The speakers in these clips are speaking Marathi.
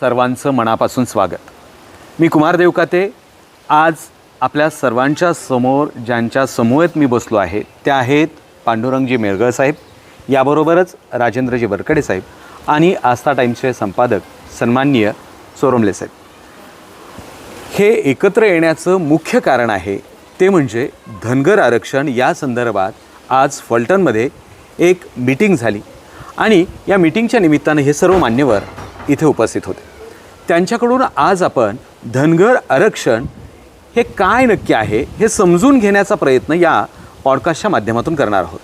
सर्वांचं मनापासून स्वागत. मी कुमार देवकाते. आज आपल्या सर्वांच्या समोर ज्यांच्या समूहेत मी बसलो आहे त्या आहेत पांडुरंगजी मेळगळ साहेब याबरोबरच राजेंद्रजी बरकडे साहेब आणि आस्था टाईम्सचे संपादक सन्माननीय सोरमले साहेब. हे एकत्र येण्याचं मुख्य कारण आहे ते म्हणजे धनगर आरक्षण या संदर्भात आज फलटणमध्ये एक मीटिंग झाली आणि या मीटिंगच्या निमित्तानं हे सर्व मान्यवर इथे उपस्थित होते. त्यांच्याकडून आज आपण धनगर आरक्षण हे काय नक्की आहे हे समजून घेण्याचा प्रयत्न या पॉडकास्टच्या माध्यमातून करणार आहोत.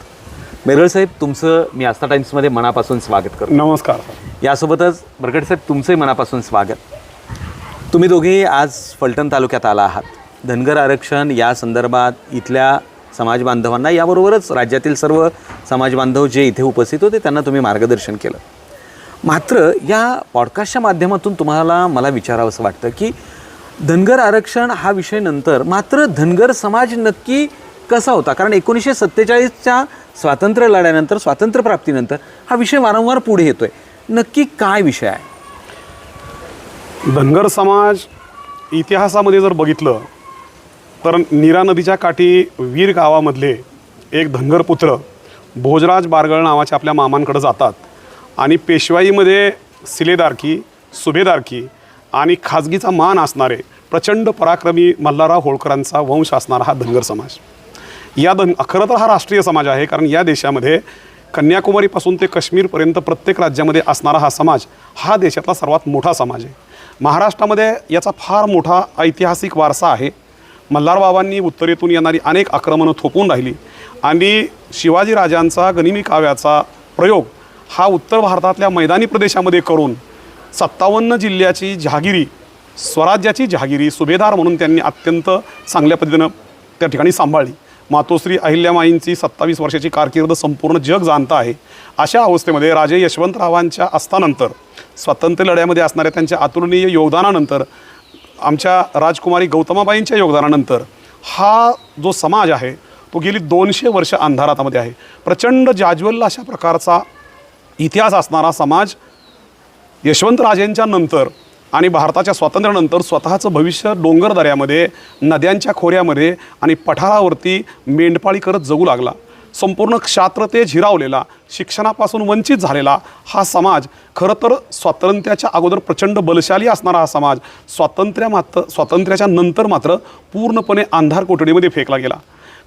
मेरळ साहेब तुमचं मी आस्था टाईम्समध्ये मनापासून स्वागत करतो. नमस्कार. यासोबतच बरगड साहेब तुमचंही मनापासून स्वागत. तुम्ही दोघेही आज फलटण तालुक्यात आला आहात. धनगर आरक्षण या संदर्भात इथल्या समाज बांधवांना याबरोबरच राज्यातील सर्व समाज बांधव जे इथे उपस्थित होते त्यांना तुम्ही मार्गदर्शन केलं. मात्र या पॉडकास्टच्या माध्यमातून तुम्हाला मला विचारावंसं वाटतं की धनगर आरक्षण हा विषय नंतर मात्र धनगर समाज नक्की कसा होता? कारण एकोणीसशे सत्तेचाळीसच्या स्वातंत्र्य लढ्यानंतर स्वातंत्र्यप्राप्तीनंतर हा विषय वारंवार पुढे येतो आहे नक्की काय विषय आहे? धनगर समाज इतिहासामध्ये जर बघितलं तर नीरा नदीच्या काठी वीर गावामधले एक धनगर पुत्र भोजराज बारगळ नावाच्या आपल्या मामांकडे जातात. आणि पेशवाईमध्ये सिलेदारकी सुभेदारकी आणि खाजगीचा मान असणारे प्रचंड पराक्रमी मल्हारराव होळकरांचा वंश असणारा हा धनगर समाज. या धन खरं तर हा राष्ट्रीय समाज आहे कारण या देशामध्ये कन्याकुमारीपासून ते काश्मीरपर्यंत प्रत्येक राज्यामध्ये असणारा हा समाज हा देशातला सर्वात मोठा समाज आहे. महाराष्ट्रामध्ये याचा फार मोठा ऐतिहासिक वारसा आहे. मल्हारबाबांनी उत्तरेतून येणारी अनेक आक्रमणं थोपून राहिली आणि शिवाजी राजांचा गनिमी काव्याचा प्रयोग हा उत्तर भारतातल्या मैदानी प्रदेशामध्ये करून सत्तावन्न जिल्ह्याची जहागिरी स्वराज्याची जहागिरी सुभेदार म्हणून त्यांनी अत्यंत चांगल्या पद्धतीनं त्या ठिकाणी सांभाळली. मातोश्री अहिल्यामाईंची सत्तावीस वर्षाची कारकीर्द संपूर्ण जग जाणतं आहे. अशा अवस्थेमध्ये राजे यशवंतरावांच्या असतानंतर स्वातंत्र्य लढ्यामध्ये असणाऱ्या त्यांच्या अतुलनीय योगदानानंतर आमच्या राजकुमारी गौतमाबाईंच्या योगदानानंतर हा जो समाज आहे तो गेली दोनशे वर्ष अंधारातामध्ये आहे. प्रचंड जाज्वल्य अशा प्रकारचा इतिहास असणारा समाज यशवंतराजेंच्या नंतर आणि भारताच्या स्वातंत्र्यानंतर स्वतःचं भविष्य डोंगरदऱ्यामध्ये नद्यांच्या खोऱ्यामध्ये आणि पठारावरती मेंढपाळी करत जगू लागला. संपूर्ण क्षात्रते झिरावलेला शिक्षणापासून वंचित झालेला हा समाज खरं तर स्वातंत्र्याच्या अगोदर प्रचंड बलशाली असणारा हा समाज स्वातंत्र्या मात्र स्वातंत्र्याच्या नंतर मात्र पूर्णपणे अंधार कोठडीमध्ये फेकला गेला.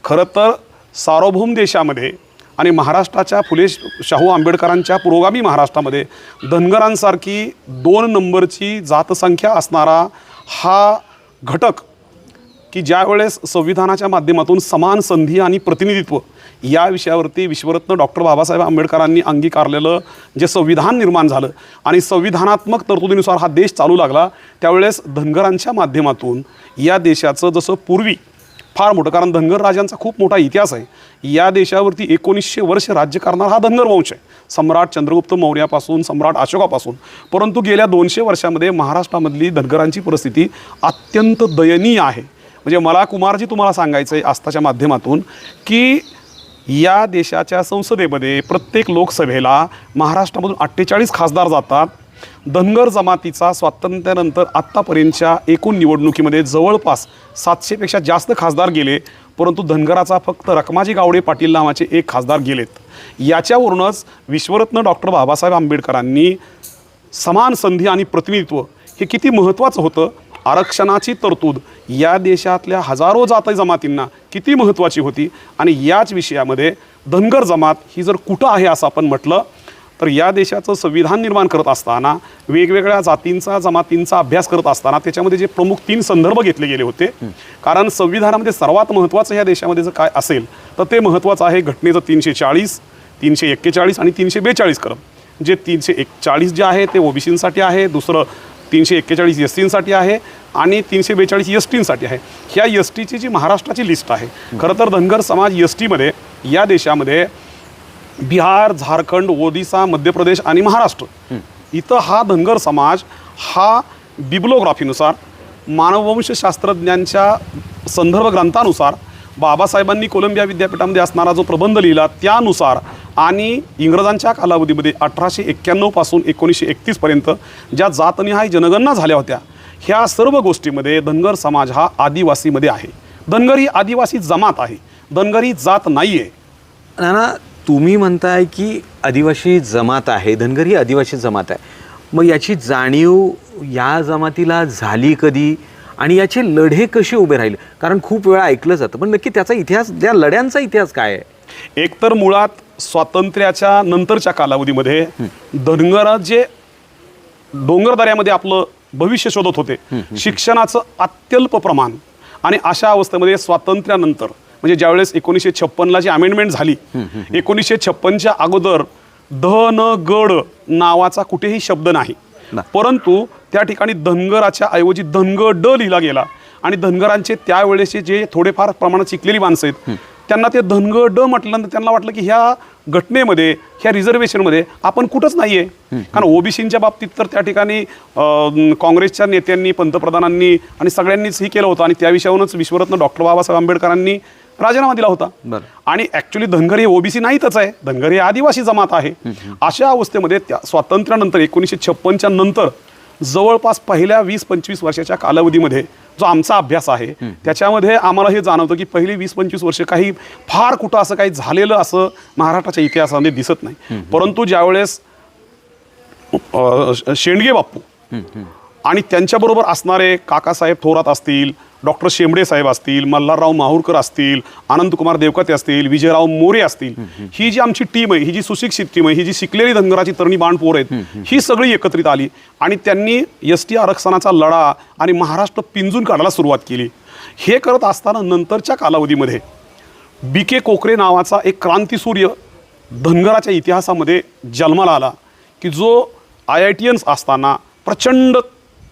खरं तर सार्वभौम देशामध्ये आणि महाराष्ट्राच्या फुले शाहू आंबेडकरांच्या पुरोगामी महाराष्ट्रामध्ये धनगरांसारखी दोन नंबरची जातसंख्या असणारा हा घटक की ज्यावेळेस संविधानाच्या माध्यमातून समान संधी आणि प्रतिनिधित्व या विषयावरती विश्वरत्न डॉक्टर बाबासाहेब आंबेडकरांनी अंगीकारलेलं जे संविधान निर्माण झालं आणि संविधानात्मक तरतुदीनुसार हा देश चालू लागला त्यावेळेस धनगरांच्या माध्यमातून या देशाचं जसं पूर्वी फार मोठं. कारण धनगर राजांचा खूप मोठा इतिहास आहे. या देशावरती एकोणीसशे वर्ष राज्य करणारा हा धनगर वंश आहे. सम्राट चंद्रगुप्त मौर्यापासून सम्राट अशोकापासून. परंतु गेल्या दोनशे वर्षामध्ये महाराष्ट्रामधली धनगरांची परिस्थिती अत्यंत दयनीय आहे. म्हणजे मला कुमारजी तुम्हाला सांगायचं आहे आस्थाच्या माध्यमातून की या देशाच्या संसदेमध्ये प्रत्येक लोकसभेला महाराष्ट्रामधून अठ्ठेचाळीस खासदार जातात. धनगर जमातीचा स्वातंत्र्यानंतर आत्तापर्यंतच्या एकूण निवडणुकीमध्ये जवळपास सातशेपेक्षा जास्त खासदार गेले परंतु धनगराचा फक्त रकमाजी गावडे पाटील नावाचे एक खासदार गेलेत. याच्यावरूनच विश्वरत्न डॉक्टर बाबासाहेब आंबेडकरांनी समान संधी आणि प्रतिनिधित्व हे किती महत्त्वाचं होतं? आरक्षणाची तरतूद या देशातल्या हजारो जाती जमातींना किती महत्त्वाची होती? आणि याच विषयामध्ये धनगर जमात ही जर कुठं आहे असं आपण म्हटलं तर या देशाचं संविधान निर्माण करत असताना वेगवेगळ्या जातींचा जमातींचा अभ्यास करत असताना त्याच्यामध्ये जे प्रमुख तीन संदर्भ घेतले गेले होते. कारण संविधानामध्ये सर्वात महत्त्वाचं या देशामध्ये जर काय असेल तर ते महत्त्वाचं आहे घटनेचं तीनशे चाळीस तीनशे एक्केचाळीस आणि तीनशे बेचाळीस कलम. जे तीनशे एक चाळीस जे आहे ते ओबीसींसाठी आहे दुसरं तीनशे एक्केचाळीस एस टींसाठी आहे आणि तीनशे बेचाळीस एस टींसाठी आहे. ह्या एस टीची जी महाराष्ट्राची लिस्ट आहे खरं तर धनगर समाज एस टीमध्ये या देशामध्ये बिहार झारखंड ओदिसा मध्य प्रदेश आणि महाराष्ट्र. इथं हा धनगर समाज हा बिब्लोग्राफीनुसार मानववंशशास्त्रज्ञांच्या संदर्भ ग्रंथानुसार बाबासाहेबांनी कोलंबिया विद्यापीठामध्ये असणारा जो प्रबंध लिहिला त्यानुसार आणि इंग्रजांच्या कालावधीमध्ये अठराशे एक्क्याण्णवपासून एकोणीसशे एकतीसपर्यंत ज्या जातनिहाय जनगणना झाल्या होत्या ह्या सर्व गोष्टीमध्ये धनगर समाज हा आदिवासीमध्ये आहे. धनगर ही आदिवासी जमात आहे. धनगर ही जात नाही आहे ना तुम्ही म्हणताय की आदिवासी जमात आहे धनगर ही आदिवासी जमात आहे. मग याची जाणीव या जमातीला झाली कधी? आणि याचे लढे कसे उभे राहिले? कारण खूप वेळा ऐकलं जातं पण नक्की त्याचा इतिहास त्या लढ्यांचा इतिहास काय आहे? एकतर मुळात स्वातंत्र्याच्या नंतरच्या कालावधीमध्ये धनगर जे डोंगरदऱ्यामध्ये आपलं भविष्य शोधत होते शिक्षणाचं अत्यल्प प्रमाण आणि अशा अवस्थेमध्ये स्वातंत्र्यानंतर म्हणजे ज्यावेळेस एकोणीसशे छप्पनला जी अमेंडमेंट झाली एकोणीसशे छप्पनच्या अगोदर धन गड नावाचा कुठेही शब्द नाही. परंतु त्या ठिकाणी धनगराच्या ऐवजी धनगड लिहिला गेला आणि धनगरांचे त्यावेळेसचे जे थोडेफार प्रमाणात शिकलेली माणसं आहेत त्यांना ते धनगड म्हटल्यानंतर त्यांना वाटलं की ह्या घटनेमध्ये ह्या रिझर्वेशनमध्ये आपण कुठंच नाही आहे कारण ओबीसीच्या बाबतीत तर त्या ठिकाणी काँग्रेसच्या नेत्यांनी पंतप्रधानांनी आणि सगळ्यांनीच हे केलं होतं आणि त्या विषयावरूनच विश्वरत्न डॉक्टर बाबासाहेब आंबेडकरांनी राजीनामा दिला होता. आणि ऍक्च्युली धनगर हे ओबीसी नाहीतच आहे. धनगर हे आदिवासी जमात आहे. अशा अवस्थेमध्ये त्या स्वातंत्र्यानंतर एकोणीसशे छप्पनच्या नंतर जवळपास पहिल्या वीस पंचवीस वर्षाच्या कालावधीमध्ये जो आमचा अभ्यास आहे त्याच्यामध्ये आम्हाला हे जाणवतं की पहिली वीस पंचवीस वर्ष काही फार कुठं असं काही झालेलं असं महाराष्ट्राच्या इतिहासामध्ये दिसत नाही. परंतु ज्यावेळेस शेंडगे बाप्पू आणि त्यांच्याबरोबर असणारे काकासाहेब थोरात असतील डॉक्टर शेंबडे साहेब असतील मल्हारराव माहूरकर असतील अनंतकुमार देवकते असतील विजयराव मोरे असतील ही जी आमची टीम आहे ही जी सुशिक्षित टीम आहे ही जी शिकलेली धनगराची तरणी बाण पोर आहेत ही सगळी एकत्रित आली आणि त्यांनी एस टी आरक्षणाचा लढा आणि महाराष्ट्र पिंजून काढायला सुरुवात केली. हे करत असताना नंतरच्या कालावधीमध्ये बी के कोकरे नावाचा एक क्रांतीसूर्य धनगराच्या इतिहासामध्ये जन्माला आला की जो आय आय टी एन्स असताना प्रचंड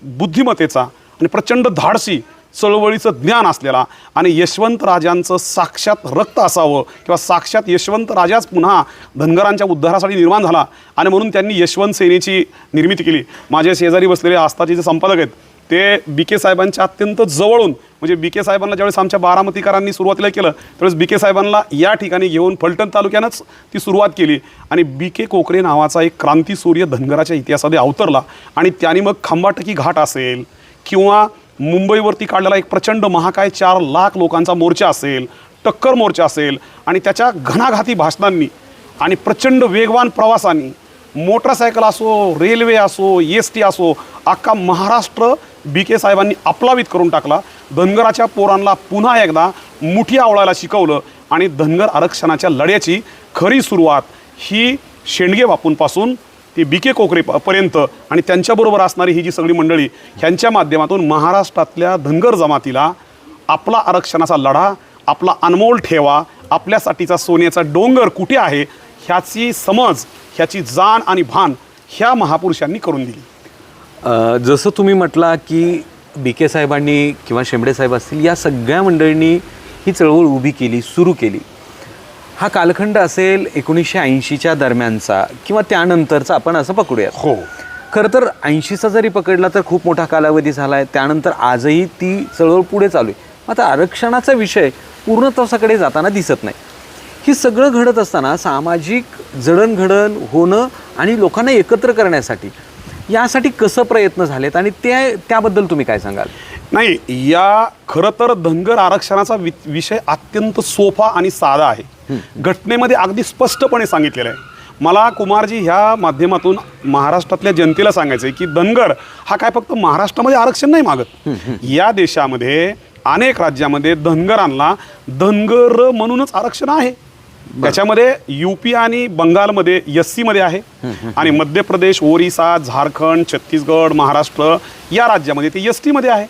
बुद्धिमत्तेचा आणि प्रचंड धाडसी चळवळीचं ज्ञान असलेला आणि यशवंतराजांचं साक्षात रक्त असावं किंवा साक्षात यशवंत राजाच पुन्हा धनगरांच्या उद्धारासाठी निर्माण झाला आणि म्हणून त्यांनी यशवंत सेनेची निर्मिती केली. माझ्या शेजारी बसलेले आस्थाचे जे संपादक आहेत ते बी के साहेबांच्या अत्यंत जवळून म्हणजे बी के साहेबांना ज्यावेळेस आमच्या बारामतीकरांनी सुरुवातीला केलं त्यावेळेस बी के साहेबांना या ठिकाणी घेऊन फलटण तालुक्यानंच ती सुरुवात केली. आणि बी के कोकरे नावाचा एक क्रांतीसूर्य धनगराच्या इतिहासामध्ये अवतरला आणि त्याने मग खंबाटकी घाट असेल किंवा मुंबईवरती काढलेला एक प्रचंड महाकाय चार लाख लोकांचा मोर्चा असेल टक्कर मोर्चा असेल आणि त्याच्या घणाघाती भाषणांनी आणि प्रचंड वेगवान प्रवासांनी मोटरसायकल असो रेल्वे असो एस टी असो अख्खा महाराष्ट्र बी के साहेबांनी आपलावीत करून टाकला. धनगराच्या पोरांना पुन्हा एकदा मुठी आवळायला शिकवलं आणि धनगर आरक्षणाच्या लढ्याची खरी सुरुवात ही शेंडगे बापूंपासून ते बी के कोकरे पर्यंत आणि त्यांच्याबरोबर असणारी ही जी सगळी मंडळी ह्यांच्या माध्यमातून महाराष्ट्रातल्या धनगर जमातीला आपला आरक्षणाचा लढा आपला अनमोल ठेवा आपल्यासाठीचा सोन्याचा डोंगर कुठे आहे ह्याची समज ह्याची जाण आणि भान ह्या महापुरुषांनी करून दिली. जसं तुम्ही म्हटला की बी के साहेबांनी किंवा शेंबडे साहेब असतील या सगळ्या मंडळींनी ही चळवळ उभी केली सुरू केली. हा कालखंड असेल एकोणीसशे ऐंशीच्या दरम्यानचा किंवा त्यानंतरचा आपण असं पकडूयात. हो. खरं तर ऐंशीचा जरी पकडला तर खूप मोठा कालावधी झाला आहे त्यानंतर आजही ती चळवळ पुढे चालू आहे. आता आरक्षणाचा विषय पूर्ण तसाकडे जाताना दिसत नाही. ही सगळं घडत असताना सामाजिक जडणघडण होणं आणि लोकांना एकत्र करण्यासाठी यासाठी कसं प्रयत्न झालेत आणि ते त्याबद्दल तुम्ही काय सांगाल? नाही या खरं तर धनगर आरक्षणाचा विषय अत्यंत सोपा आणि साधा आहे. घटनेमध्ये अगदी स्पष्टपणे सांगितलेलं आहे. मला कुमारजी ह्या माध्यमातून महाराष्ट्रातल्या जनतेला सांगायचं आहे की धनगर हा काय फक्त महाराष्ट्रामध्ये आरक्षण नाही मागत. या देशामध्ये अनेक राज्यामध्ये धनगरांना धनगर म्हणूनच आरक्षण आहे. त्याच्यामध्ये युपी आणि बंगालमध्ये एसमध्ये आहे. आणि मध्य प्रदेश ओरिसा झारखंड छत्तीसगड महाराष्ट्र या राज्यामध्ये ते एसमध्ये आहे.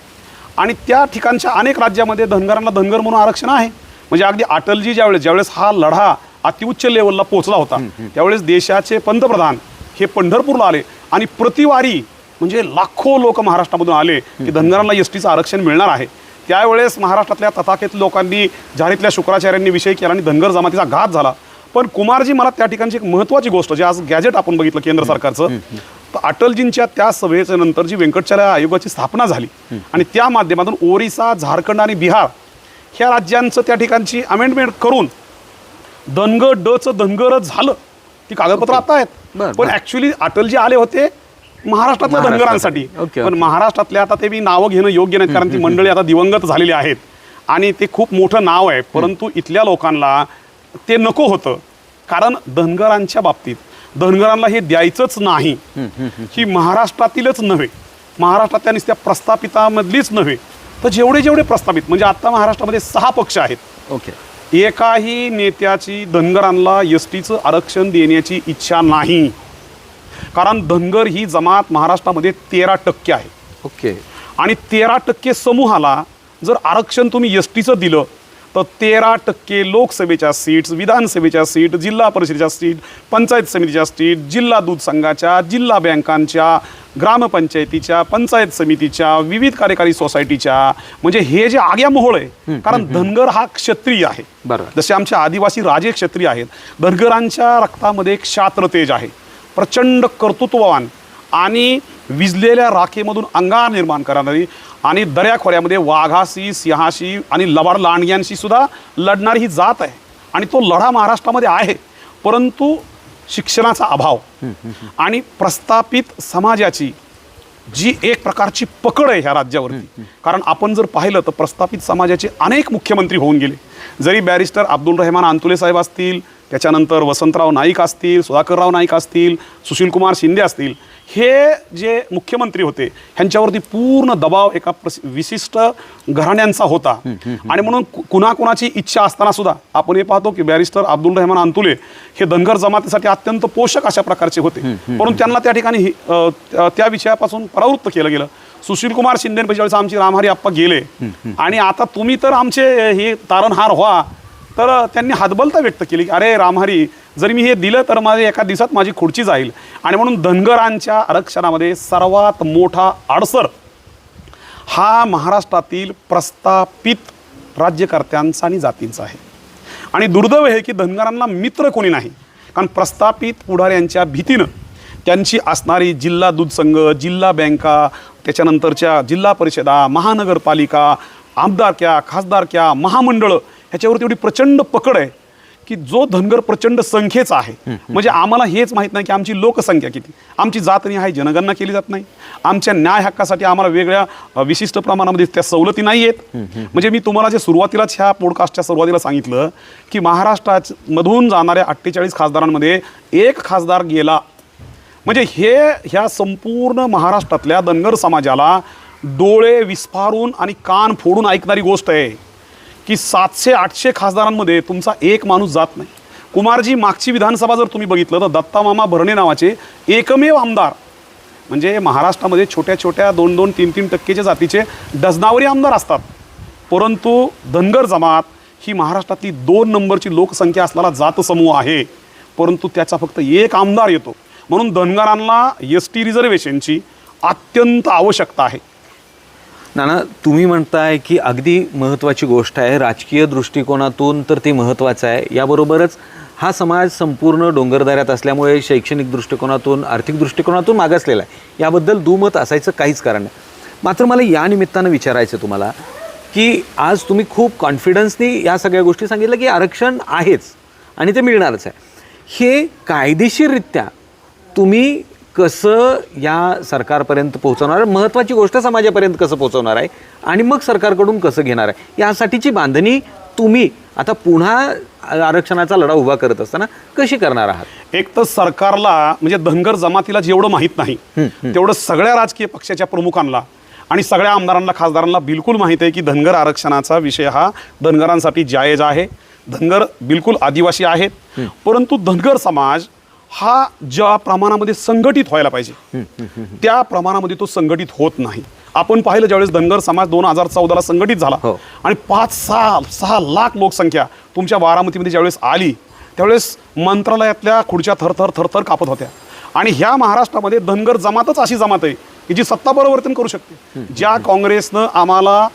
आणि त्या ठिकाणच्या अनेक राज्यामध्ये धनगरांना धनगर म्हणून आरक्षण आहे. म्हणजे अगदी अटलजी ज्यावेळेस ज्यावेळेस हा लढा अतिउच्च लेवलला पोहोचला होता त्यावेळेस देशाचे पंतप्रधान हे पंढरपूरला आले. आणि प्रतिवारी म्हणजे लाखो लोक महाराष्ट्रामधून आले की धनगरांना एस टीचं आरक्षण मिळणार आहे. त्यावेळेस महाराष्ट्रातल्या तथाकथित लोकांनी झारीतल्या शुक्राचार्यांनी विषय केला आणि धनगर जमातीचा घात झाला. पण कुमारजी मला त्या ठिकाणची एक महत्त्वाची गोष्ट जे आज गॅजेट आपण बघितलं केंद्र सरकारचं तर अटलजींच्या त्या सभेच्या नंतर जी व्यंकटचार्य आयोगाची स्थापना झाली आणि त्या माध्यमातून ओरिसा झारखंड आणि बिहार ह्या राज्यांचं त्या ठिकाणची अमेंडमेंट करून धनगर डचं धनगरच झालं. ती कागदपत्र आता आहेत. पण. ऍक्च्युली अटलजी आले होते महाराष्ट्रातल्या महाराष्ट्रात. धनगरांसाठी. पण ओके. महाराष्ट्रातल्या आता ते मी नावं घेणं योग्य नाही कारण ती मंडळी आता दिवंगत झालेली आहेत. आणि ते खूप मोठं नाव आहे परंतु इथल्या लोकांना ते नको होतं. कारण धनगरांच्या बाबतीत धनगरांना हे द्यायचंच नाही. ही महाराष्ट्रातीलच नव्हे. महाराष्ट्रातल्या नुसत्या प्रस्थापितामधलीच नव्हे. तर जेवढे जेवढे प्रस्थापित म्हणजे आता महाराष्ट्रामध्ये सहा पक्ष आहेत. ओके. एकाही नेत्याची धनगरांना एस टीचं आरक्षण देण्याची इच्छा नाही. कारण धनगर ही जमात महाराष्ट्रामध्ये तेरा टक्के आहे. ओके. आणि तेरा टक्के समूहाला जर आरक्षण तुम्ही एस टीचं दिलं तर तेरा टक्के लोकसभेच्या सीट्स विधानसभेच्या सीट जिल्हा परिषदेच्या सीट पंचायत समितीच्या सीट जिल्हा दूध संघाच्या जिल्हा बँकांच्या ग्रामपंचायतीच्या पंचायत समितीच्या विविध कार्यकारी सोसायटीच्या म्हणजे हे जे आग्या मोहोळ आहे कारण धनगर हा क्षत्रिय आहे. बरोबर. जसे आमचे आदिवासी राजे क्षत्रिय आहेत धनगरांच्या रक्तामध्ये एक क्षात्र तेज आहे. प्रचंड कर्तृत्ववान आणि विजलेल्या राखेमधून अंगार निर्माण करणारी आणि दर्याखोऱ्यामध्ये वाघाशी सिंहाशी आणि लबाड लांडग्यांशी सुद्धा लढणारी ही जात आहे. आणि तो लढा महाराष्ट्रामध्ये आहे परंतु शिक्षणाचा अभाव आणि प्रस्थापित समाजाची जी एक प्रकारची पकड आहे ह्या राज्यावरती. कारण आपण जर पाहिलं तर प्रस्थापित समाजाचे अनेक मुख्यमंत्री होऊन गेले. जरी बॅरिस्टर अब्दुल रहमान अंतुले साहेब असतील त्याच्यानंतर वसंतराव नाईक असतील सुधाकरराव नाईक असतील सुशीलकुमार शिंदे असतील हे जे मुख्यमंत्री होते ह्यांच्यावरती पूर्ण दबाव एका विशिष्ट घराण्यांचा होता. आणि म्हणून कुणाकुणाची इच्छा असताना सुद्धा आपण हे पाहतो की बॅरिस्टर अब्दुल रहमान अंतुले हे धनगर जमातीसाठी अत्यंत पोषक अशा प्रकारचे होते. परंतु त्यांना त्या ठिकाणी त्या- विषयापासून परावृत्त केलं गेलं. सुशील कुमार शिंदे आमची रामहरी आप्पा गेले आणि आता तुम्ही तर आमचे हे तारणहार व्हा तर त्यांनी हातबलता व्यक्त केली की अरे रामहरी जर मी हे दिलं तर माझ्या एका दिवसात माझी खुर्ची जाईल. आणि म्हणून धनगरांच्या आरक्षणामध्ये सर्वात मोठा अडसर हा महाराष्ट्रातील प्रस्थापित राज्यकर्त्यांचा आणि जातींचा आहे. आणि दुर्दैव हे की धनगरांना मित्र कोणी नाही. कारण प्रस्थापित पुढाऱ्यांच्या भीतीनं त्यांची असणारी जिल्हा दूध संघ जिल्हा बँका त्याच्यानंतरच्या जिल्हा परिषदा महानगरपालिका आमदारक्या खासदारक्या महामंडळं ह्याच्यावरती एवढी प्रचंड पकड आहे की जो धनगर प्रचंड संख्येचा आहे. म्हणजे आम्हाला हेच माहीत नाही की आमची लोकसंख्या किती. आमची जातनिहाय जनगणना केली जात नाही. आमच्या न्याय हक्कासाठी आम्हाला वेगळ्या विशिष्ट प्रमाणामध्ये त्या सवलती नाही आहेत. म्हणजे मी तुम्हाला जे सुरुवातीलाच ह्या पॉडकास्टच्या सुरुवातीला सांगितलं की महाराष्ट्रामधून जाणाऱ्या अठ्ठेचाळीस खासदारांमध्ये एक खासदार गेला. म्हणजे हे ह्या संपूर्ण महाराष्ट्रातल्या धनगर समाजाला डोळे विस्फारून आणि कान फोडून ऐकणारी गोष्ट आहे. की सातशे आठशे खासदारांमध्ये तुमचा एक माणूस जात नाही. कुमारजी मागची विधानसभा जर तुम्ही बघितलं तर दत्तामामा भरणे नावाचे एकमेव आमदार म्हणजे महाराष्ट्रामध्ये छोट्या छोट्या दोन दोन तीन तीन टक्केच्या जातीचे डझनावरी आमदार असतात. परंतु धनगर जमात ही महाराष्ट्रातली दोन नंबरची लोकसंख्या असलेला जातसमूह आहे. परंतु त्याचा फक्त एक आमदार येतो. म्हणून धनगरांना एस टी रिझर्वेशनची अत्यंत आवश्यकता आहे. नाना तुम्ही म्हणताय की अगदी महत्त्वाची गोष्ट आहे. राजकीय दृष्टिकोनातून तर ते महत्त्वाचं आहे. याबरोबरच हा समाज संपूर्ण डोंगरदऱ्यात असल्यामुळे शैक्षणिक दृष्टिकोनातून आर्थिक दृष्टिकोनातून मागासलेला आहे. याबद्दल दुमत असायचं काहीच कारण नाही. मात्र मला या निमित्तानं विचारायचं तुम्हाला की आज तुम्ही खूप कॉन्फिडन्सनी या सगळ्या गोष्टी सांगितल्या की आरक्षण आहेच आणि ते मिळणारच आहे. हे कायदेशीररित्या तुम्ही कसं या सरकारपर्यंत पोहोचवणार आहे? महत्त्वाची गोष्ट समाजापर्यंत कसं पोहोचवणार आहे? आणि मग सरकारकडून कसं घेणार आहे? यासाठीची बांधणी तुम्ही आता पुन्हा आरक्षणाचा लढा उभा करत असताना कशी करणार आहात? एक तर सरकारला म्हणजे धनगर जमातीला जेवढं माहीत नाही तेवढं सगळ्या राजकीय पक्षाच्या प्रमुखांना आणि सगळ्या आमदारांना खासदारांना बिलकुल माहीत आहे की धनगर आरक्षणाचा विषय हा धनगरांसाठी जायज आहे. धनगर बिलकुल आदिवासी आहेत. परंतु धनगर समाज हा ज्या प्रमाणामध्ये संघटित व्हायला पाहिजे त्या प्रमाणामध्ये तो संघटित होत नाही. आपण पाहिलं ज्यावेळेस धनगर समाज दोन हजार चौदाला संघटित झाला हो. आणि पाच सहा सहा लाख लोकसंख्या तुमच्या बारामतीमध्ये ज्यावेळेस आली त्यावेळेस मंत्रालयातल्या खुर्च्या थरथर थरथर कापत होत्या. आणि ह्या महाराष्ट्रामध्ये धनगर जमातच अशी जमात आहे की जी सत्ता परिवर्तन करू शकते. ज्या काँग्रेसनं आम्हाला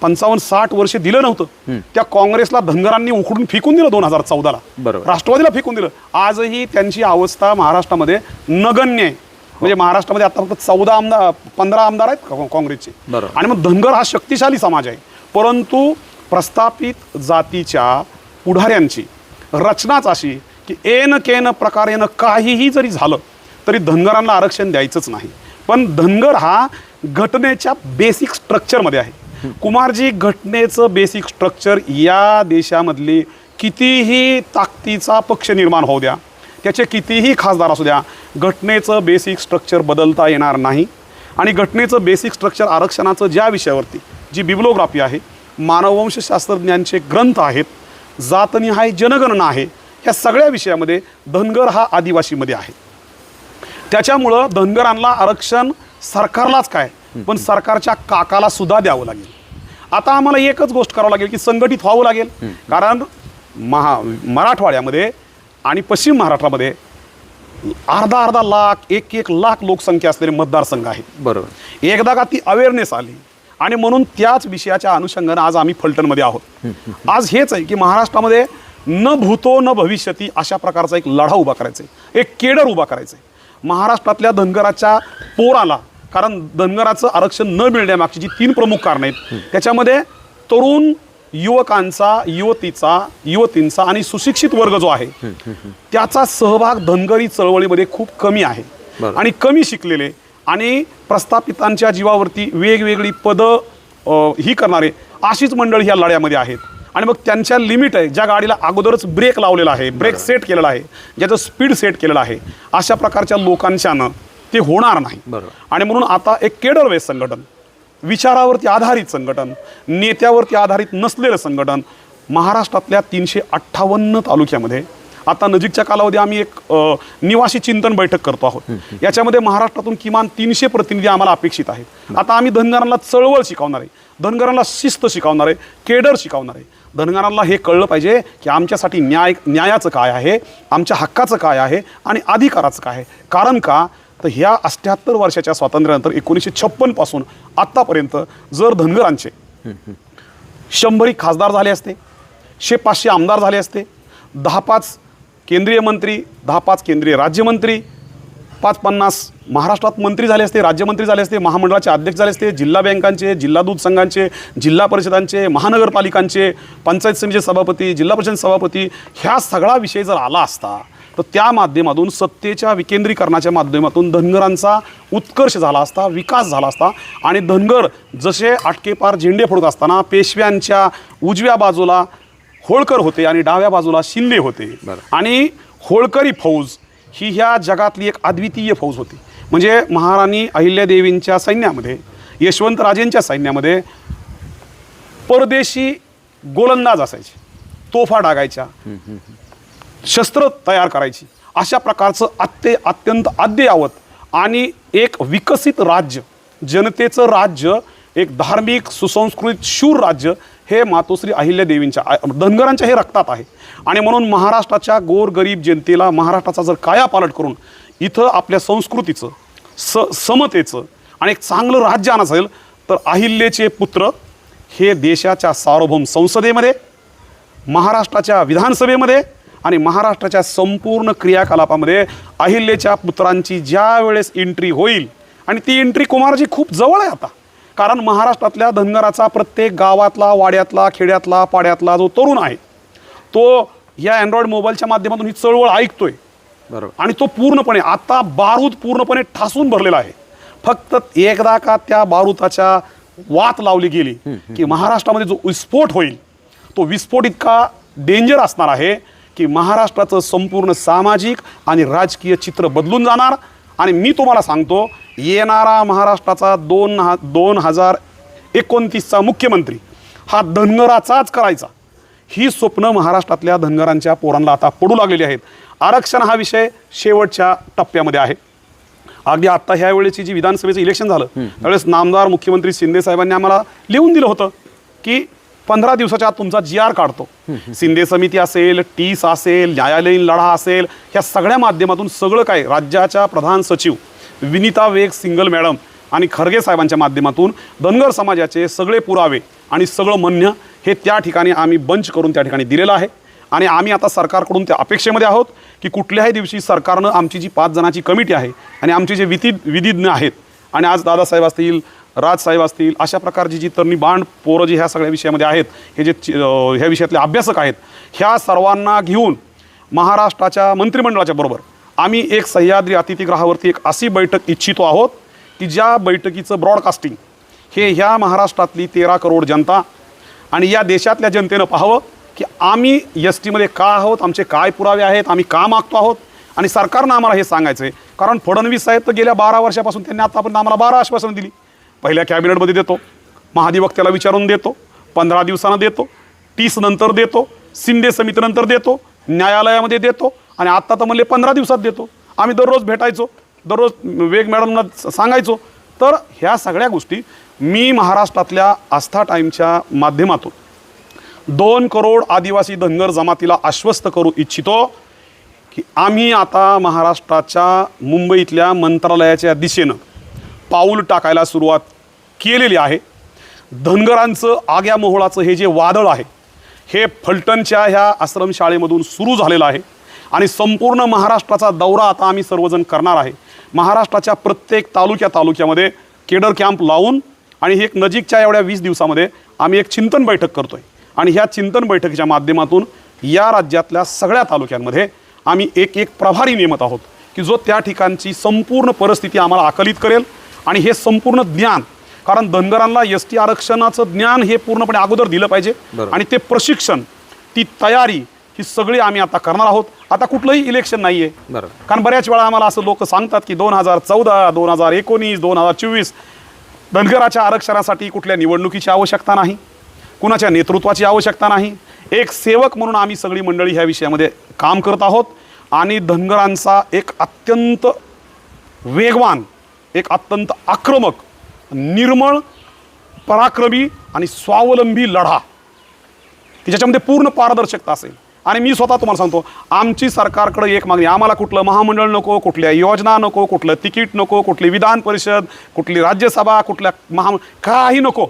पंचावन्न साठ वर्ष दिलं नव्हतं. त्या काँग्रेसला धनगरांनी उखडून फेकून दिलं दोन हजार चौदाला. बरोबर. राष्ट्रवादीला फेकून दिलं. आजही त्यांची अवस्था महाराष्ट्रामध्ये नगण्य आहे. म्हणजे महाराष्ट्रामध्ये आता फक्त चौदा आमदार पंधरा आमदार आहेत काँग्रेसचे? बरोबर. आणि मग धनगर हा शक्तिशाली समाज आहे. परंतु प्रस्थापित जातीच्या पुढाऱ्यांची रचनाच अशी की एन केन प्रकारेनं काहीही जरी झालं तरी धनगरांना आरक्षण द्यायचंच नाही. पण धनगर हा घटनेच्या बेसिक स्ट्रक्चरमध्ये आहे. कुमारजी घटनेचं बेसिक स्ट्रक्चर या देशामधली कितीही ताकदीचा पक्ष निर्माण होऊ द्या त्याचे कितीही खासदार असू द्या घटनेचं बेसिक स्ट्रक्चर बदलता येणार नाही. आणि घटनेचं बेसिक स्ट्रक्चर आरक्षणाचं ज्या विषयावरती जी बिब्लोग्राफी आहे मानववंशशास्त्रज्ञांचे ग्रंथ आहेत जातनिहाय जनगणना आहे ह्या सगळ्या विषयामध्ये धनगर हा आदिवासीमध्ये आहे. त्याच्यामुळं धनगरांना आरक्षण सरकारलाच काय? पण सरकारच्या काकाला सुद्धा द्यावं लागेल. आता आम्हाला एकच गोष्ट करावं लागेल की संघटित व्हावं लागेल. कारण महा मराठवाड्यामध्ये आणि पश्चिम महाराष्ट्रामध्ये अर्धा अर्धा लाख एक एक लाख लोकसंख्या असलेले मतदारसंघ आहेत. बरोबर. एकदा का ती अवेअरनेस आली आणि म्हणून त्याच विषयाच्या अनुषंगानं आज आम्ही फलटणमध्ये आहोत. आज हेच आहे की महाराष्ट्रामध्ये न भूतो न भविष्यती अशा प्रकारचा एक लढा उभा करायचा आहे. एक केडर उभा करायचा आहे. महाराष्ट्रातल्या धनगराच्या पोराला कारण धनगराचं आरक्षण न मिळण्यामागची जी तीन प्रमुख कारणं आहेत त्याच्यामध्ये तरुण युवकांचा युवतीचा युवतींचा आणि सुशिक्षित वर्ग जो आहे त्याचा सहभाग धनगरी चळवळीमध्ये खूप कमी आहे. आणि कमी शिकलेले आणि प्रस्थापितांच्या जीवावरती वेगवेगळी पदं ही करणारे अशीच मंडळी ह्या लढ्यामध्ये आहेत. आणि मग त्यांच्या लिमिट आहे ज्या गाडीला अगोदरच ब्रेक लावलेला आहे ब्रेक सेट केलेला आहे ज्याचं स्पीड सेट केलेलं आहे अशा प्रकारच्या लोकांच्यानं ते होणार नाही. आणि म्हणून आता एक केडर वेस संघटन विचारावरती आधारित संघटन नेत्यावरती आधारित नसलेलं संघटन महाराष्ट्रातल्या तीनशे अठ्ठावन्न तालुक्यामध्ये आता नजीकच्या कालावधी आम्ही एक निवासी चिंतन बैठक करतो आहोत. याच्यामध्ये महाराष्ट्रातून किमान तीनशे प्रतिनिधी आम्हाला अपेक्षित आहेत. आता आम्ही धनगरांना चळवळ शिकवणार आहे. धनगरांना शिस्त शिकवणार आहे. केडर शिकवणार आहे. धनगरांना हे कळलं पाहिजे की आमच्यासाठी न्याय न्यायाचं काय आहे आमच्या हक्काचं काय आहे आणि अधिकाराचं काय आहे. कारण का? तर ह्या अठ्ठ्याहत्तर वर्षाच्या स्वातंत्र्यानंतर एकोणीसशे छप्पनपासून आत्तापर्यंत जर धनगरांचे शंभरी खासदार झाले असते शे पाचशे आमदार झाले असते दहा पाच केंद्रीय मंत्री दहा पाच केंद्रीय राज्यमंत्री पाच पन्नास महाराष्ट्रात मंत्री झाले असते राज्यमंत्री झाले असते महामंडळाचे अध्यक्ष झाले असते जिल्हा बँकांचे जिल्हा दूध संघांचे जिल्हा परिषदांचे महानगरपालिकांचे पंचायत समितीचे सभापती जिल्हा परिषद सभापती ह्या सगळा विषय जर आला असता तर त्या माध्यमातून सत्तेच्या विकेंद्रीकरणाच्या माध्यमातून धनगरांचा उत्कर्ष झाला असता विकास झाला असता आणि धनगर जसे आटकेपार झेंडे फोडत असताना पेशव्यांच्या उजव्या बाजूला होळकर होते आणि डाव्या बाजूला शिंदे होते. आणि होळकरी फौज ही ह्या जगातली एक अद्वितीय फौज होती. म्हणजे महाराणी अहिल्यादेवींच्या सैन्यामध्ये यशवंतराजेंच्या सैन्यामध्ये परदेशी गोलंदाज असायचे. तोफा डागायच्या. शस्त्र तयार करायची. अशा प्रकारचं अत्य अत्यंत अद्ययावत आणि एक विकसित राज्य जनतेचं राज्य एक धार्मिक सुसंस्कृत शूर राज्य हे मातोश्री अहिल्यादेवींच्या धनगरांच्या हे रक्तात आहे. आणि म्हणून महाराष्ट्राच्या गोरगरीब जनतेला महाराष्ट्राचा जर कायापालट करून इथं आपल्या संस्कृतीचं स समतेचं आणि एक चांगलं राज्य आणायचं असेल तर अहिल्याचे पुत्र हे देशाच्या सार्वभौम संसदेमध्ये महाराष्ट्राच्या विधानसभेमध्ये आणि महाराष्ट्राच्या संपूर्ण क्रियाकलापामध्ये अहिल्याच्या पुत्रांची ज्या वेळेस एंट्री होईल आणि ती एंट्री कुमारजी खूप जवळ आहे आता. कारण महाराष्ट्रातल्या धनगराचा प्रत्येक गावातला वाड्यातला खेड्यातला पाड्यातला जो तरुण आहे तो या अँड्रॉइड मोबाईलच्या माध्यमातून ही चळवळ ऐकतोय. बरोबर. आणि तो पूर्णपणे आता बारूद पूर्णपणे ठासून भरलेला आहे. फक्त एकदा का त्या बारूदाच्या वात लावली गेली की महाराष्ट्रामध्ये जो विस्फोट होईल तो विस्फोट इतका डेंजर असणार आहे की महाराष्ट्राचं संपूर्ण सामाजिक आणि राजकीय चित्र बदलून जाणार. आणि मी तुम्हाला सांगतो येणारा महाराष्ट्राचा दोन हा दोन हजार एकोणतीसचा मुख्यमंत्री हा धनगराचाच करायचा. ही स्वप्न महाराष्ट्रातल्या धनगरांच्या पोरांना आता पडू लागलेली आहेत. आरक्षण हा विषय शेवटच्या टप्प्यामध्ये आहे. अगदी आत्ता ह्या वेळेची जी विधानसभेचं इलेक्शन झालं त्यावेळेस नामदार मुख्यमंत्री शिंदे साहेबांनी आम्हाला लिहून दिलं होतं की पंधरा दिवसाच्या आत तुमचा जी आर काढतो. शिंदे समिती असेल टीस असेल न्यायालयीन लढा असेल ह्या सगळ्या माध्यमातून सगळं काय राज्याच्या प्रधान सचिव विनिता वेग सिंगल मॅडम आणि खरगे साहेबांच्या माध्यमातून धनगर समाजाचे सगळे पुरावे आणि सगळं म्हणणं हे त्या ठिकाणी आम्ही बंच करून त्या ठिकाणी दिलेलं आहे. आणि आम्ही आता सरकारकडून त्या अपेक्षेमध्ये आहोत की कुठल्याही दिवशी सरकारनं आमची जी पाच जणांची कमिटी आहे आणि आमचे जे विधी विधिज्ञ आहेत आणि आज दादासाहेब असतील राजसाहेब असतील अशा प्रकारची जी तरणी बांड पोरं जी ह्या सगळ्या विषयामध्ये आहेत हे जे चि- ह्या विषयातले अभ्यासक आहेत ह्या सर्वांना घेऊन महाराष्ट्राच्या मंत्रिमंडळाच्या बरोबर आम्ही एक सह्याद्री अतिथीगृहावरती एक अशी बैठक इच्छितो आहोत की ज्या बैठकीचं ब्रॉडकास्टिंग हे ह्या महाराष्ट्रातली तेरा करोड जनता आणि या देशातल्या जनतेनं पाहावं की आम्ही एस टीमध्ये का आहोत आमचे काय पुरावे आहेत आम्ही का मागतो आहोत आणि सरकारनं आम्हाला हे सांगायचं आहे कारण फडणवीस साहेब तर गेल्या बारा वर्षापासून त्यांनी आतापर्यंत आम्हाला बारा आश्वासनं दिली. पहिल्या कॅबिनेटमध्ये देतो महाधिवक्त्याला विचारून देतो पंधरा दिवसानं देतो तीस नंतर देतो शिंदे समितीनंतर देतो न्यायालयामध्ये देतो आणि आत्ता तर म्हणले पंधरा दिवसात देतो. आम्ही दररोज भेटायचो दररोज वेग मॅडमना सांगायचो. तर ह्या सगळ्या गोष्टी मी महाराष्ट्रातल्या आस्था टाईमच्या माध्यमातून दोन करोड आदिवासी धनगर जमातीला आश्वस्त करू इच्छितो की आम्ही आता महाराष्ट्राच्या मुंबईतल्या मंत्रालयाच्या दिशेनं पाऊल टाकायला सुरुवात केलेली आहे. धनगरांचं आग्या मोहळाचं हे जे वादळ आहे हे फलटणच्या ह्या आश्रमशाळेमधून सुरू झालेलं आहे. आणि संपूर्ण महाराष्ट्राचा दौरा आता आम्ही सर्वजण करणार आहे. महाराष्ट्राच्या प्रत्येक तालुक्या तालुक्यामध्ये केडर कॅम्प लावून आणि हे एक नजीकच्या एवढ्या वीस दिवसामध्ये आम्ही एक चिंतन बैठक करतो आहे आणि ह्या चिंतन बैठकीच्या माध्यमातून या राज्यातल्या सगळ्या तालुक्यांमध्ये आम्ही एक एक प्रभारी नेमत आहोत की जो त्या ठिकाणची संपूर्ण परिस्थिती आम्हाला आकलित करेल. आणि हे संपूर्ण ज्ञान कारण धनगरांना एस टी आरक्षणाचं ज्ञान हे पूर्णपणे अगोदर दिलं पाहिजे. आणि ते प्रशिक्षण ती तयारी ही सगळी आम्ही आता करणार आहोत. आता कुठलंही इलेक्शन नाही आहे कारण बऱ्याच वेळा आम्हाला असं लोक सांगतात की दोन हजार चौदा दोन हजार एकोणीस दोन हजार चोवीस धनगराच्या आरक्षणासाठी कुठल्या निवडणुकीची आवश्यकता नाही कुणाच्या नेतृत्वाची आवश्यकता नाही. एक सेवक म्हणून आम्ही सगळी मंडळी ह्या विषयामध्ये काम करत आहोत. आणि धनगरांचा एक अत्यंत वेगवान एक अत्यंत आक्रमक निर्मळ पराक्रमी आणि स्वावलंबी लढा. की ज्याच्यामध्ये पूर्ण पारदर्शकता असेल. आणि मी स्वतः तुम्हाला सांगतो आमची सरकारकडे एक मागणी आम्हाला कुठलं महामंडळ नको कुठल्या योजना नको कुठलं तिकीट नको कुठली विधान परिषद कुठली राज्यसभा कुठल्या महा काही नको.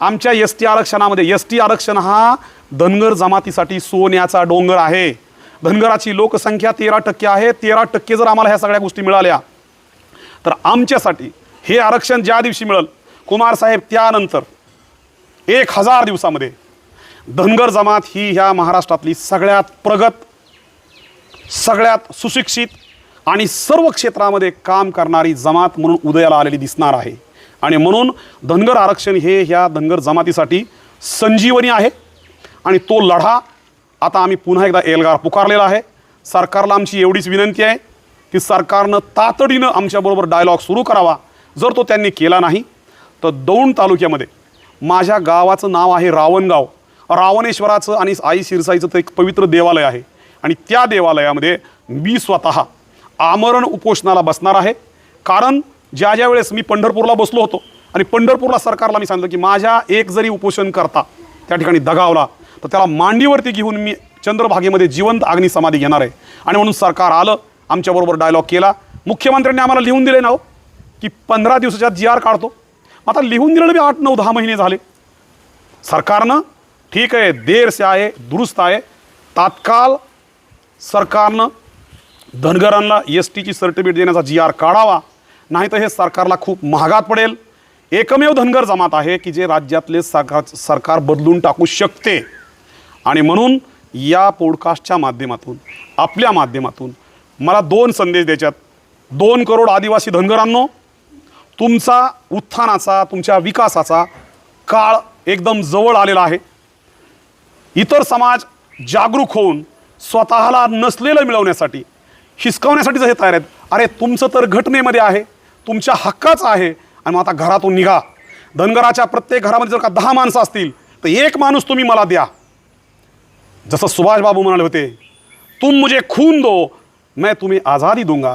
आमच्या एस टी आरक्षणामध्ये एस टी आरक्षण हा धनगर जमातीसाठी सोन्याचा डोंगर आहे. धनगराची लोकसंख्या तेरा टक्के आहे. तेरा टक्के जर आम्हाला ह्या सगळ्या गोष्टी मिळाल्या तर आमच्यासाठी हे आरक्षण ज्या दिवशी मिळेल कुमारसाहेब त्यानंतर एक हजार दिवसामध्ये धनगर जमात ही ह्या महाराष्ट्रातली सगळ्यात प्रगत सगळ्यात सुशिक्षित आणि सर्व क्षेत्रामध्ये काम करणारी जमात म्हणून उदयाला आलेली दिसणार आहे. आणि म्हणून धनगर आरक्षण हे ह्या धनगर जमातीसाठी संजीवनी आहे. आणि तो लढा आता आम्ही पुन्हा एकदा एल्गार पुकारलेला आहे. सरकारला आमची एवढीच विनंती आहे. की सरकारनं तातडीनं आमच्याबरोबर डायलॉग सुरू करावा. जर तो त्यांनी केला नाही तर दौंड तालुक्यामध्ये माझ्या गावाचं नाव आहे रावणगाव. रावणेश्वराचं आणि आई शिरसाईचं तर एक पवित्र देवालय आहे. आणि त्या देवालयामध्ये मी स्वतः आमरण उपोषणाला बसणार आहे. कारण ज्या ज्या वेळेस मी पंढरपूरला बसलो होतो आणि पंढरपूरला सरकारला मी सांगितलं की माझ्या एक जरी उपोषण करता त्या ठिकाणी दगावला तर त्याला मांडीवरती घेऊन मी चंद्रभागेमध्ये जिवंत अग्नी समाधी घेणार आहे. आणि म्हणून सरकार आलं आमच्याबरोबर डायलॉग केला. मुख्यमंत्र्यांनी आम्हाला लिहून दिले ना हो, की पंधरा दिवसाच्या जी आर काढतो. आता लिहून दिलेलं बी आठ नऊ दहा महिने झाले. सरकारनं ठीक आहे देर से आहे दुरुस्त आहे. तात्काळ सरकारनं धनगरांना एस टीची सर्टिफिकेट देण्याचा जी आर काढावा. नाही तर हे सरकारला खूप महागात पडेल. एकमेव धनगर जमात आहे की जे राज्यातले सरकार सरकार बदलून टाकू शकते. आणि म्हणून या पॉडकास्टच्या माध्यमातून आपल्या माध्यमातून मला दोन संदेश द्यायच्यात. दोन करोड आदिवासी धनगरांनो तुमचा उत्थानाचा तुमच्या विकासाचा काळ एकदम जवळ आलेला आहे. इतर समाज जागरूक होऊन स्वतःला नसलेलं मिळवण्यासाठी हिसकावण्यासाठी हे तयार आहेत अरे तुमचं तर घटनेमध्ये आहे तुमच्या हक्काचं आहे आणि मग आता घरातून निघा. धनगराच्या प्रत्येक घरामध्ये जर का दहा माणसं असतील तर एक माणूस तुम्ही मला द्या. जसं सुभाषबाबू म्हणाले होते तुम मुझे खून दो मैं तुम्हें आझादी दूंगा।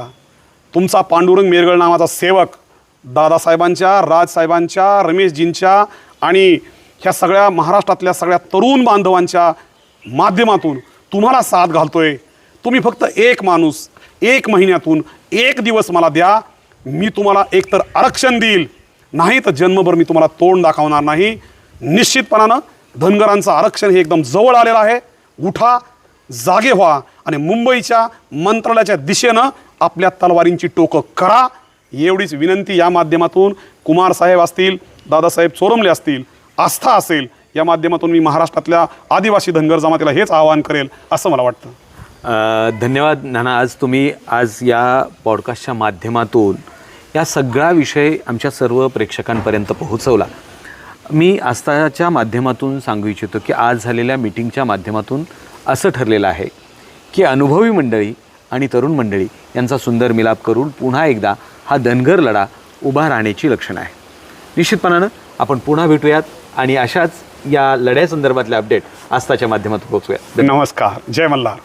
तुमचा पांडुरंग मेरगळ नावाचा सेवक दादासाहेबांच्या राजसाहेबांच्या रमेशजींच्या आणि ह्या सगळ्या महाराष्ट्रातल्या सगळ्या तरुण बांधवांच्या माध्यमातून तुम्हाला साथ घालतोय. तुम्ही फक्त एक माणूस एक महिन्यातून एक दिवस मला द्या. मी तुम्हाला एकतर आरक्षण देईल. नाही तर जन्मभर मी तुम्हाला तोंड दाखवणार नाही. निश्चितपणानं धनगरांचं आरक्षण हे एकदम जवळ आलेलं आहे. उठा जागे व्हा आणि मुंबईच्या मंत्रालयाच्या दिशेनं आपल्या तलवारींची टोकं करा. एवढीच विनंती या माध्यमातून कुमार साहेब असतील दादासाहेब चोरमले असतील आस्था असेल या माध्यमातून मी महाराष्ट्रातल्या आदिवासी धनगर जमातीला हेच आवाहन करेल असं मला वाटतं. धन्यवाद नाना. आज तुम्ही आज या पॉडकास्टच्या माध्यमातून या सगळा विषय आमच्या सर्व प्रेक्षकांपर्यंत पोहोचवला. मी आस्थाच्या माध्यमातून सांगू इच्छितो की आज झालेल्या मिटिंगच्या माध्यमातून असं ठरलेलं आहे की अनुभवी मंडळी आणि तरुण मंडळी यांचा सुंदर मिलाप करून पुन्हा एकदा हा धनगर लढा उभा राहण्याची लक्षणं आहे निश्चितपणानं आपण पुन्हा भेटूयात आणि अशाच या लढ्यासंदर्भातले अपडेट आस्थाच्या माध्यमातून पोहोचूयात. नमस्कार. जय मल्हार.